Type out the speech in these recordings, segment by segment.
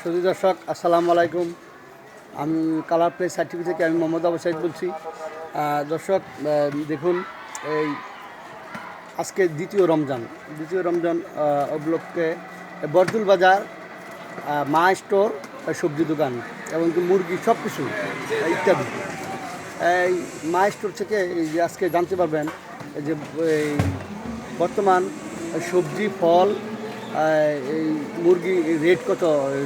সুধী দর্শক, আসসালামু আলাইকুম। আমি কালার প্লেস সার্টিফিকেট থেকে আমি মোহাম্মদ আবু সাইদ বলছি। দর্শক দেখুন, এই আজকে দ্বিতীয় রমজান। দ্বিতীয় রমজান উপলক্ষে বরদুল বাজার মা স্টোর সবজি দোকান এবং মুরগি সব কিছু ইত্যাদি। এই মা স্টোর থেকে আজকে জানতে পারবেন যে বর্তমান সবজি, ফল এই মুরগি রেট কত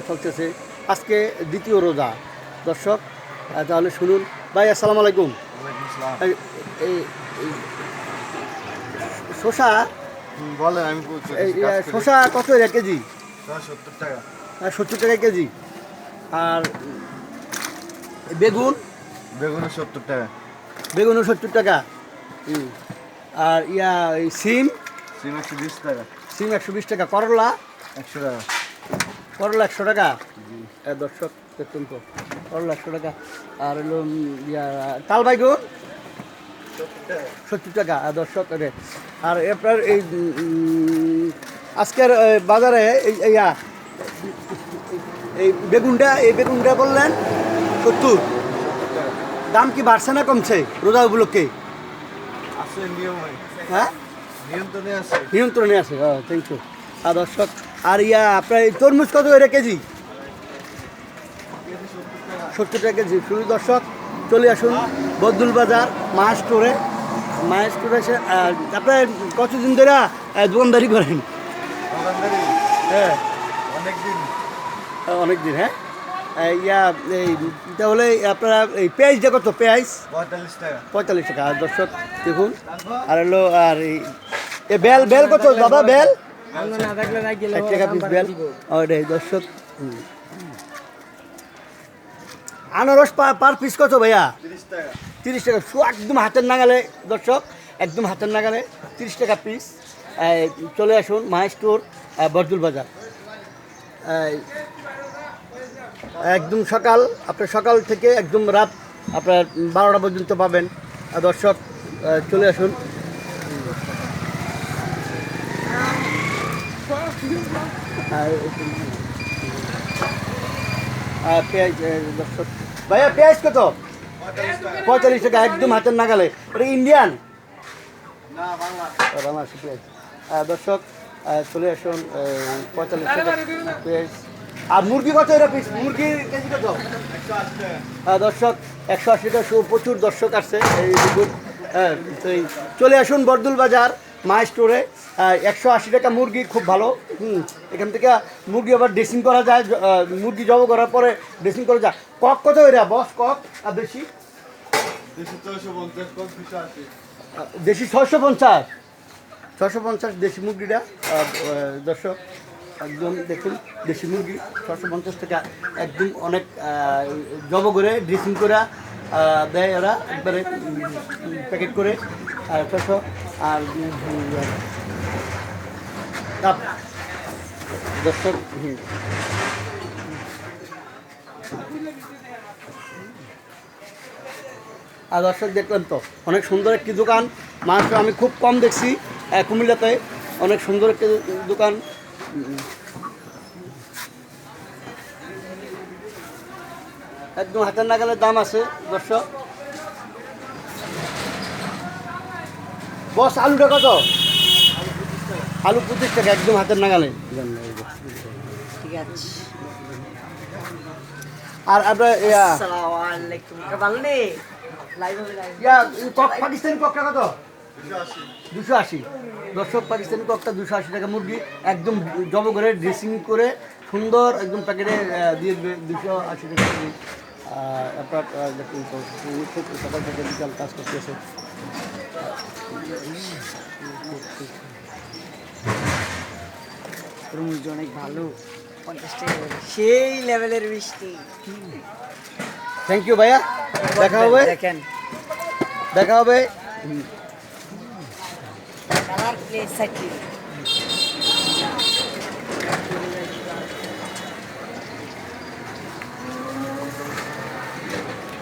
চলতেছে? আজকে দ্বিতীয় রোজা। দর্শক তাহলে শুনুন। ভাই আসসালামু আলাইকুম। শসা? বলেন আমি। শসা কত এক কেজি? সত্তর টাকা। সত্তর টাকা কেজি। আর বেগুন? বেগুন সত্তর টাকা। বেগুনও সত্তর টাকা। আর ইয়া সিম? সিম একশো বিশ টাকা। সিম একশো বিশ টাকা। করলা? একশো টাকা। করলা একশো টাকা? এ, দর্শক দেখুন তো করলা একশো টাকা। আর হলো ইয়া তাল বাইগুন সত্তর টাকা। আর দর্শক রে আর আপনার এই আজকের বাজারে এই ইয়া এই বেগুনটা এই বেগুনটা বললেন সত্তর। দাম কি বাড়ছে না কমছে রোজা উপলক্ষে? হ্যাঁ? নিয়ন্ত্রণে আছে। থ্যাংক ইউ আর দর্শক আর ইয়া আপনার এই তরমুজ কত করে কেজি? সত্তর টাকা কেজি শুধু দর্শক চলে আসুন বদুল বাজার মা স্টোরে মা স্টোরে এসে আপনার কতদিন ধরে দোকানদারি করেন? হ্যাঁ। অনেক দিন অনেক দিন হ্যাঁ? ইয়া এই তাহলে আপনারা এই পেঁয়াজটা কত পেঁয়াজ? পঁয়তাল্লিশ টাকা। পঁয়তাল্লিশ টাকা আর দর্শক দেখুন। আর হলো আর এই এ বেল বেল কত দাদা বেল? ষাট টাকা পিস বেল। ওইটাই দর্শক হুম। আনারস পার পিস কত ভাইয়া? তিরিশ টাকা। শু একদম হাতের নাগালে দর্শক একদম হাতের নাগালে তিরিশ টাকা পিস চলে আসুন মা স্টোর আহ, বরদুল বাজার। এই, একদম সকাল আপনার সকাল থেকে একদম রাত আপনার বারোটা পর্যন্ত পাবেন। দর্শক চলে আসুন। পেঁয়াজ দর্শক। ভাইয়া পেঁয়াজ কত? পঁয়তাল্লিশ টাকা পঁয়তাল্লিশ টাকা একদম হাতের নাগালে। ওটা ইন্ডিয়ান? বাংলা। পেঁয়াজ। দর্শক চলে আসুন পঁয়তাল্লিশ টাকা পেঁয়াজ। আর মুরগি কত এটা পিস মুরগির কেজি কত? আহ, দর্শক একশো আশি টাকা প্রচুর দর্শক আসছে এই দুপুর হ্যাঁ চলে আসুন বরদুল বাজার মা স্টোরে। একশো আশি টাকা মুরগি খুব ভালো। হুম এখান থেকে মুরগি আবার ড্রেসিং করা যায় মুরগি জব করার পরে ড্রেসিং করা যায়। কক কত এরা বস কক আর বেশি দুশো ছশো পঞ্চাশ ছশো পঞ্চাশ? দেশি মুরগিটা দর্শক। একদম দেখুন, দেশি মুরগি ছশো পঞ্চাশ টাকা একদম অনেক জব করে, ড্রেসিং করে দেয় ওরা একবারে প্যাকেট করে ছশো আর দর্শক। আর দর্শক দেখলেন তো, অনেক সুন্দর একটি দোকান মাংস আমি খুব কম দেখছি কুমিল্লাতে অনেক সুন্দর একটি দোকান। একদম হাতের নাগালের দাম আছে দর্শক। বস আলুটা কত? আলু পঁচিশ টাকা একদম হাতের নাগালে। ঠিক আছে। আর আপনার ইয়া পাকিস্তানি কত? দুশো আশি। দর্শক পাকিস্তানি ককটা দুশো আশি টাকা মুরগি একদম জব করে ড্রেসিং করে সুন্দর একদম প্যাকেটে দিয়ে দেবে দুশো আশি টাকা। আপনার সকাল থেকে বিকাল কাজ করতেছে তরমুজ অনেক ভালো। পঞ্চাশ টাকা সেই লেভেলের বৃষ্টি থ্যাংক ইউ ভাইয়া। দেখা হবে। দেখেন। দেখা হবে। alors les 7.